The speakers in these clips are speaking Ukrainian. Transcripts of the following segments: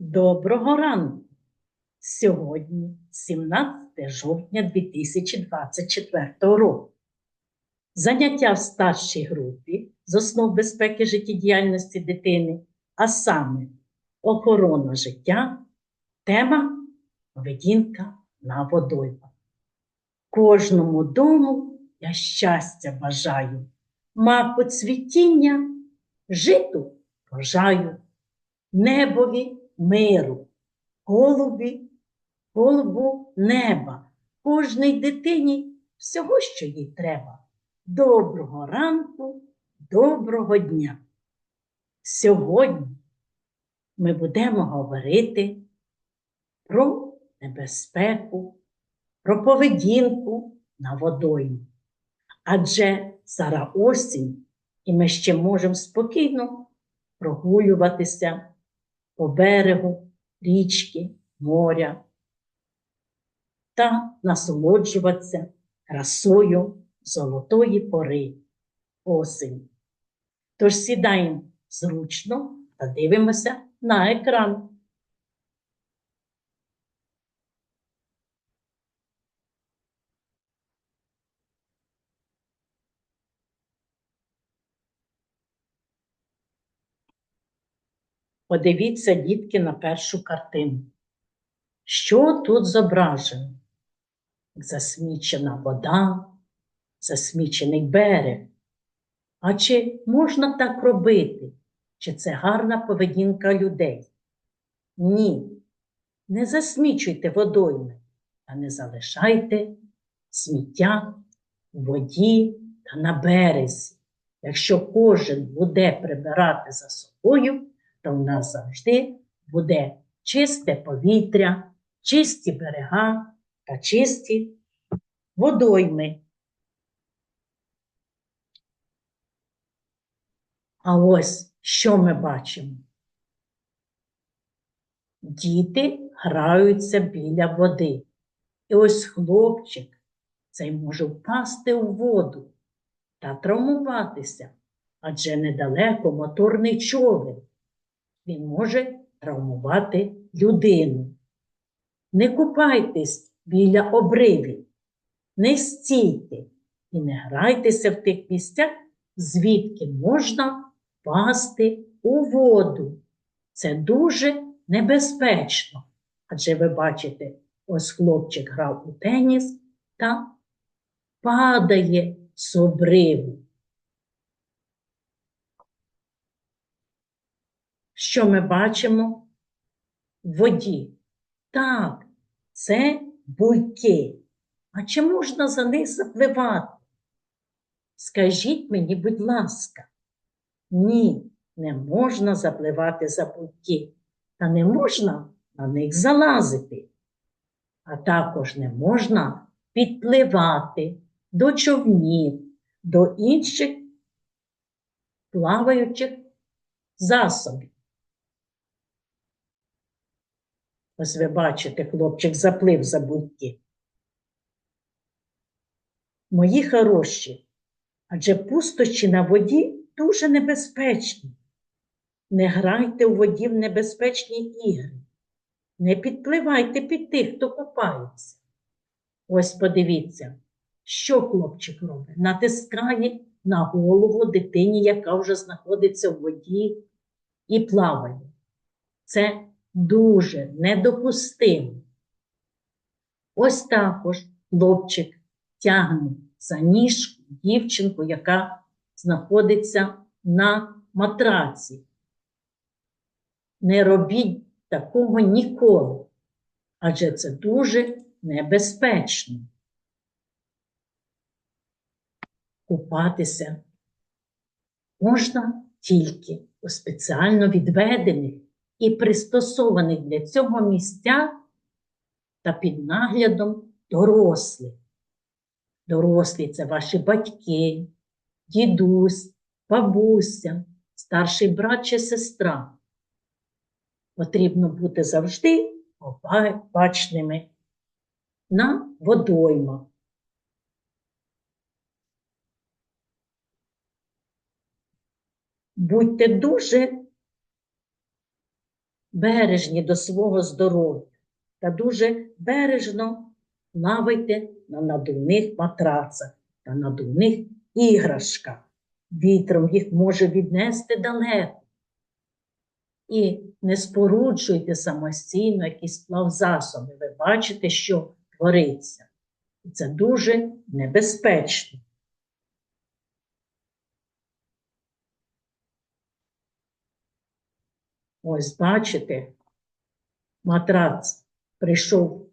Доброго ранку! Сьогодні 17 жовтня 2024 року. Заняття в старшій групі з основ безпеки життєдіяльності дитини, а саме охорона життя, тема поведінка на водоймах. Кожному дому я щастя бажаю, маку цвітіння, житу бажаю, небові миру, голубі, голубу неба, кожній дитині всього, що їй треба. Доброго ранку, доброго дня. Сьогодні ми будемо говорити про небезпеку, про поведінку на водоймі. Адже зараз осінь, і ми ще можемо спокійно прогулюватися по берегу річки, моря та насолоджуватися красою золотої пори осені. Тож сідаємо зручно та дивимося на екран. Подивіться, дітки, на першу картину. Що тут зображено? Засмічена вода, засмічений берег. А чи можна так робити? Чи це гарна поведінка людей? Ні. Не засмічуйте водойми, а не залишайте сміття у воді та на березі. Якщо кожен буде прибирати за собою, то в нас завжди буде чисте повітря, чисті берега та чисті водойми. А ось що ми бачимо? Діти граються біля води. І ось хлопчик цей може впасти у воду та травмуватися, адже недалеко моторний човен. Він може травмувати людину. Не купайтесь біля обривів, не стійте і не грайтеся в тих місцях, звідки можна впасти у воду. Це дуже небезпечно. Адже ви бачите, ось хлопчик грав у теніс та падає з обриву. Що ми бачимо в воді? Так, це буйки. А чи можна за них запливати? Скажіть мені, будь ласка, ні, не можна запливати за буйки, та не можна на них залазити, а також не можна підпливати до човнів, до інших плаваючих засобів. Ось ви бачите, хлопчик заплив за. Мої хороші, адже пустощі на воді дуже небезпечні. Не грайте у воді в небезпечні ігри. Не підпливайте під тих, хто купається. Ось подивіться, що хлопчик робить? Натискає на голову дитині, яка вже знаходиться в воді і плаває. Це дуже недопустимо. Ось також хлопчик тягне за ніжку дівчинку, яка знаходиться на матраці. Не робіть такого ніколи, адже це дуже небезпечно. Купатися можна тільки у спеціально відведених і пристосованих для цього місця та під наглядом дорослих. Дорослі це ваші батьки, дідусь, бабуся, старший брат чи сестра. Потрібно бути завжди обачними на водоймах. Будьте дуже бережні до свого здоров'я та дуже бережно плавайте на надувних матрацах та надувних іграшках. Вітром їх може віднести далеко. І не споруджуйте самостійно якісь плавзасоби. Ви бачите, що твориться. І це дуже небезпечно. Ось бачите, матрац прийшов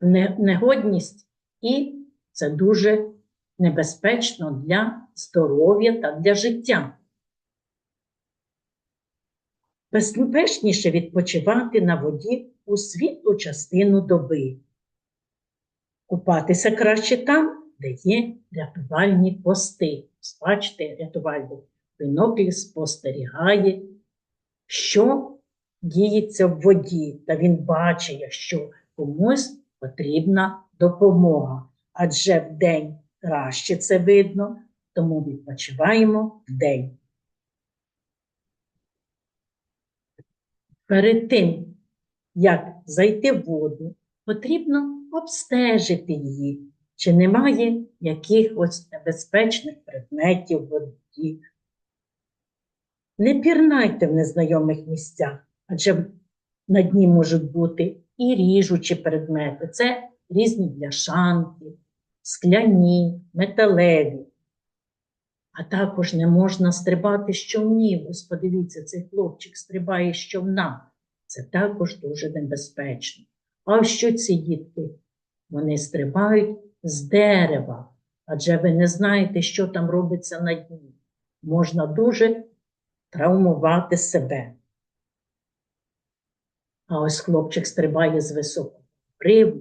в негодність, і це дуже небезпечно для здоров'я та для життя. Безпечніше відпочивати на воді у світлу частину доби. Купатися краще там, де є рятувальні пости. Бачите, рятувальник бінокль спостерігає, що діється в воді, та він бачить, якщо комусь потрібна допомога. Адже вдень краще це видно, тому відпочиваємо вдень. Перед тим, як зайти в воду, потрібно обстежити її, чи немає якихось небезпечних предметів в воді. Не пірнайте в незнайомих місцях, адже на дні можуть бути і ріжучі предмети. Це різні бляшанки, скляні, металеві. А також не можна стрибати з човнів. Ось подивіться, цей хлопчик стрибає з човна. Це також дуже небезпечно. А що ці дітки? Вони стрибають з дерева, адже ви не знаєте, що там робиться на дні. Можна дуже травмувати себе. А ось хлопчик стрибає з високого приву,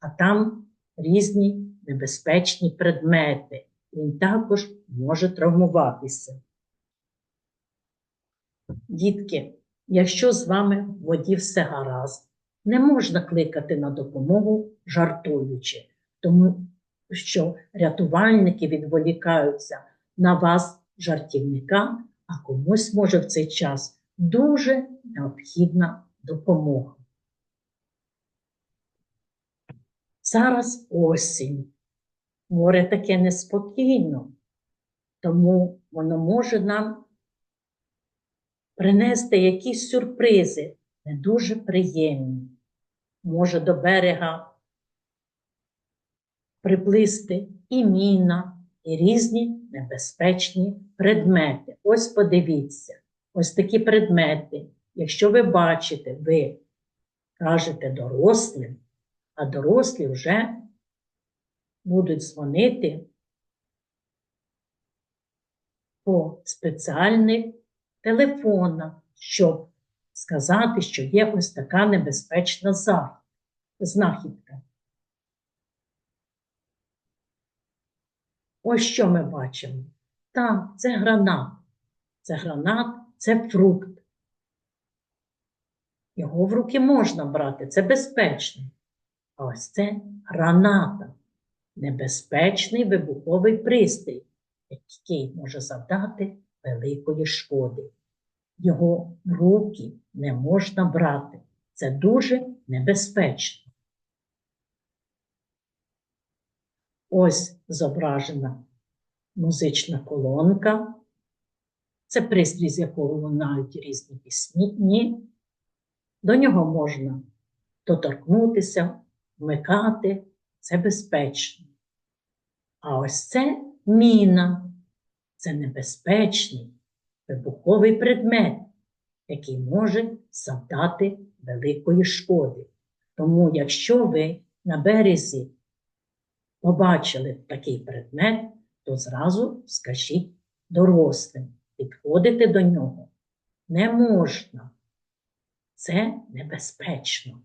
а там різні небезпечні предмети. Він також може травмуватися. Дітки, якщо з вами в воді все гаразд, не можна кликати на допомогу жартуючи, тому що рятувальники відволікаються на вас, жартівника, а комусь може в цей час дуже необхідна допомога. Зараз осінь. Море таке неспокійно, тому воно може нам принести якісь сюрпризи, не дуже приємні. Може до берега приплисти і міна, різні небезпечні предмети. Ось подивіться, ось такі предмети. Якщо ви бачите, ви кажете дорослим, а дорослі вже будуть дзвонити по спеціальних телефонах, щоб сказати, що є ось така небезпечна знахідка. Ось що ми бачимо. Так, це гранат. Це гранат, це фрукт. Його в руки можна брати, це безпечно. А ось це граната небезпечний вибуховий пристрій, який може завдати великої шкоди. Його в руки не можна брати. Це дуже небезпечно. Ось зображена музична колонка. Це пристрій, з якого лунають різні пісні. До нього можна доторкнутися, вмикати. Це безпечно. А ось це міна. Це небезпечний вибуховий предмет, який може завдати великої шкоди. Тому, якщо ви на березі побачили такий предмет, то зразу скажіть дорослим, підходити до нього не можна. Це небезпечно.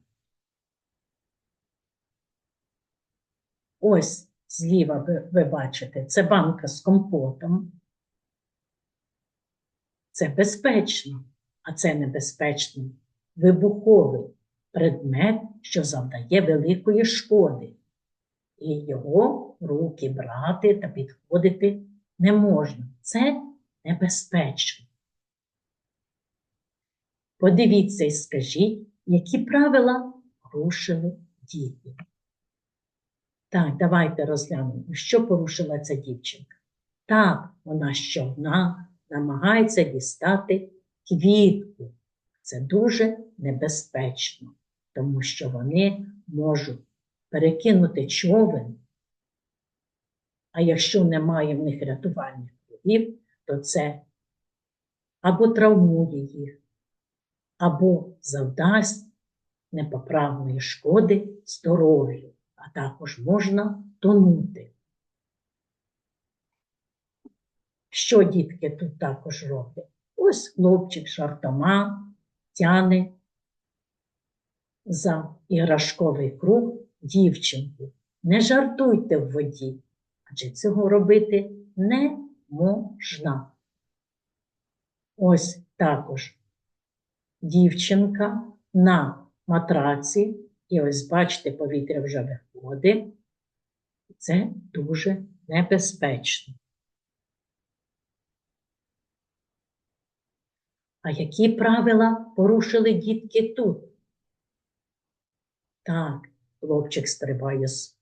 Ось зліва ви, ви бачите, це банка з компотом. Це безпечно, а це небезпечний вибуховий предмет, що завдає великої шкоди. І його руки брати та підходити не можна. Це небезпечно. Подивіться і скажіть, які правила порушили діти. Так, давайте розглянемо, що порушила ця дівчинка. Так, вона щодня намагається дістати квітку. Це дуже небезпечно, тому що вони можуть перекинути човен. А якщо немає в них рятувальних кругів, то це або травмує їх, або завдасть непоправної шкоди здоров'ю, а також можна тонути. Що дітки тут також роблять? Ось хлопчик жартома тяне за іграшковий круг дівчинку. Не жартуйте в воді, адже цього робити не можна. Ось також дівчинка на матраці, і ось бачите, повітря вже виходить. Це дуже небезпечно. А які правила порушили дітки тут? Так, хлопчик стрибає з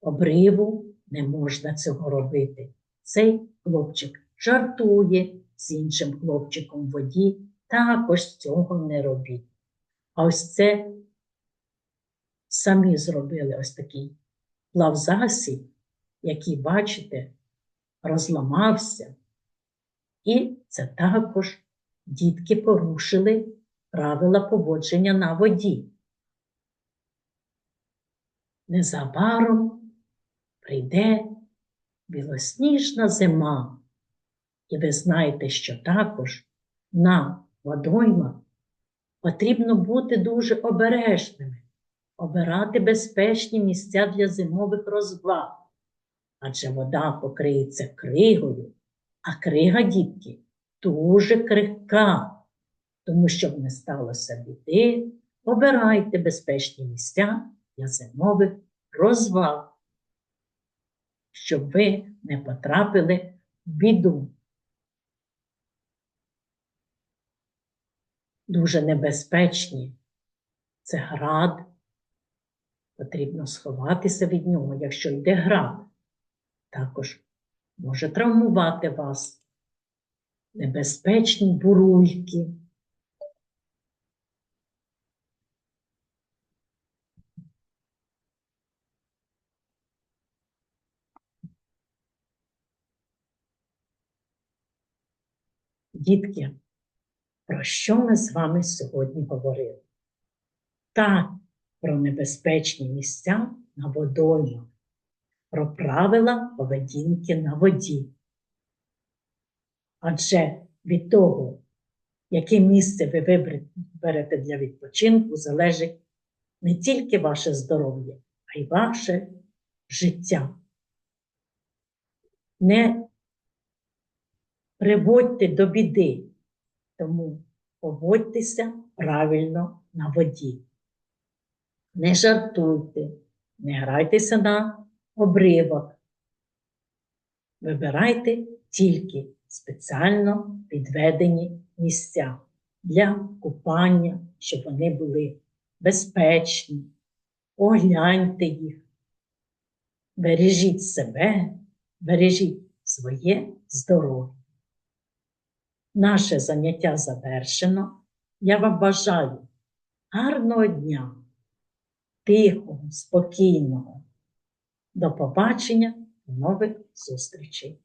обриву, не можна цього робити. Цей хлопчик жартує з іншим хлопчиком в воді, також цього не робіть. А ось це самі зробили ось такий плавзасіб, який, бачите, розламався. І це також дітки порушили правила поводження на воді. Незабаром прийде білосніжна зима, і ви знаєте, що також на водоймах потрібно бути дуже обережними, обирати безпечні місця для зимових розваг, адже вода покриється кригою, а крига, дітки, дуже крихка. Тому щоб не сталося біди, обирайте безпечні місця для зимових розваг, щоб ви не потрапили в біду. Дуже небезпечні. Це град. Потрібно сховатися від нього, якщо йде град. Також може травмувати вас. Небезпечні буруйки. Дітки, про що ми з вами сьогодні говорили? Так, про небезпечні місця на водоймах, про правила поведінки на воді. Адже від того, яке місце ви виберете для відпочинку, залежить не тільки ваше здоров'я, а й ваше життя. Не приводьте до біди, тому поводьтеся правильно на воді. Не жартуйте, не грайтеся на обривах. Вибирайте тільки спеціально відведені місця для купання, щоб вони були безпечні. Огляньте їх, бережіть себе, бережіть своє здоров'я. Наше заняття завершено. Я вам бажаю гарного дня, тихого, спокійного. До побачення, нових зустрічей!